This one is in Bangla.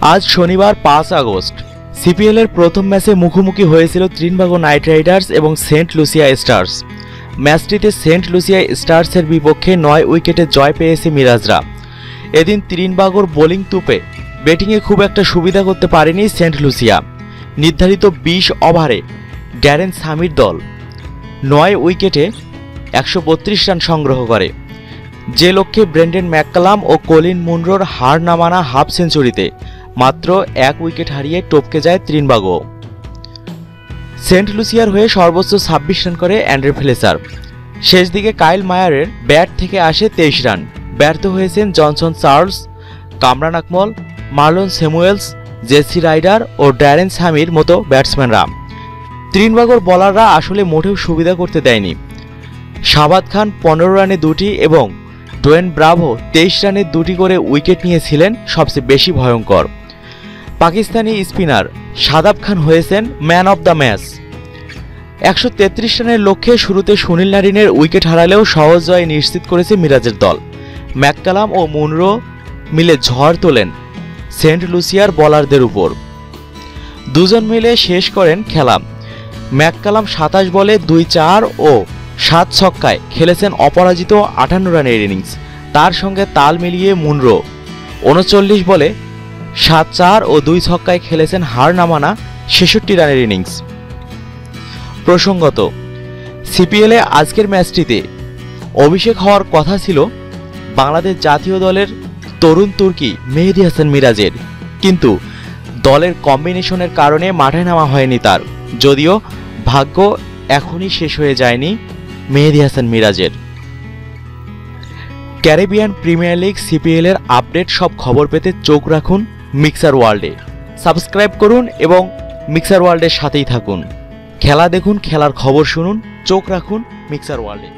আজ শনিবার পাঁচ আগস্ট। সিপিএলের প্রথম ম্যাচে মুখোমুখি হয়েছিল ত্রিনবাগো নাইট রাইডার্স এবং সেন্ট লুসিয়া স্টার্স। ম্যাচটিতে সেন্ট লুসিয়া স্টার্সের বিপক্ষে নয় উইকেটে জয় পেয়েছে মিরাজরা। এদিন ত্রিনবাগোর বোলিং তুপে ব্যাটিংয়ে খুব একটা সুবিধা করতে পারেনি সেন্ট লুসিয়া। নির্ধারিত বিশ ওভারে ড্যারেন সামির দল নয় উইকেটে একশো বত্রিশ রান সংগ্রহ করে। যে লক্ষ্যে ব্রেন্ডেন ম্যাককালাম ও কলিন মুনরোর হার নামানা হাফ সেঞ্চুরিতে মাত্র এক উইকেট হারিয়ে টপকে যায় ত্রিনবাগো সেন্ট লুসিয়ার হয়ে সর্বোচ্চ ছাব্বিশ রান করে অ্যান্ড্রে ফ্লেসার। শেষ দিকে কাইল মায়ারের ব্যাট থেকে আসে তেইশ রান। ব্যর্থ হয়েছেন Johnson Charles, Kamran Akmal, Marlon Samuels, Jesse Ryder ও ড্যারেন স্যামির মতো ব্যাটসম্যানরা। ত্রিনবাগর বলাররা আসলে মোটেও সুবিধা করতে দেয়নি। শাবাদ খান পনেরো রানে দুটি এবং ডোয়েন ব্রাভো তেইশ রানে দুটি করে উইকেট নিয়েছিলেন সবচেয়ে বেশি ভয়ঙ্কর। পাকিস্তানি স্পিনার সাদাব খান হয়েছেন ম্যান অব দ্য ম্যাচ। একশো তেত্রিশ রানের লক্ষ্যে শুরুতে সুনীল নারিনের উইকেট হারালেও সহজ জয় নিশ্চিত করেছে মিরাজের দল। ম্যাককালাম ও মুনরো মিলে ঝড় তোলেন সেন্ট লুসিয়ার বলারদের উপর। দুজন মিলে শেষ করেন খেলা। ম্যাককালাম সাতাশ বলে দুই চার ও সাত ছক্কায় খেলেছেন অপরাজিত আটান্ন রানের ইনিংস। তার সঙ্গে তাল মিলিয়ে মুনরো উনচল্লিশ বলে সাত চার ও দুই ছক্কায় খেলেছেন হার নামানা ছেষট্টি রানের ইনিংস। প্রসঙ্গত, সিপিএলে আজকের ম্যাচটিতে অভিষেক হওয়ার কথা ছিল বাংলাদেশ জাতীয় দলের তরুণ তুর্কি মেহেদি হাসান মিরাজের। কিন্তু দলের কম্বিনেশনের কারণে মাঠে নামা হয়নি তার। যদিও ভাগ্য এখনই শেষ হয়ে যায়নি মেহেদি হাসান মিরাজের। ক্যারিবিয়ান প্রিমিয়ার লিগ সিপিএল এর আপডেট সব খবর পেতে চোখ রাখুন মিক্সার ওয়ার্ল্ডে সাবস্ক্রাইব করুন এবং মিক্সার ওয়ার্ল্ডের সাথেই থাকুন। খেলা দেখুন, খেলার খবর শুনুন, চোখ রাখুন মিক্সার ওয়ার্ল্ডে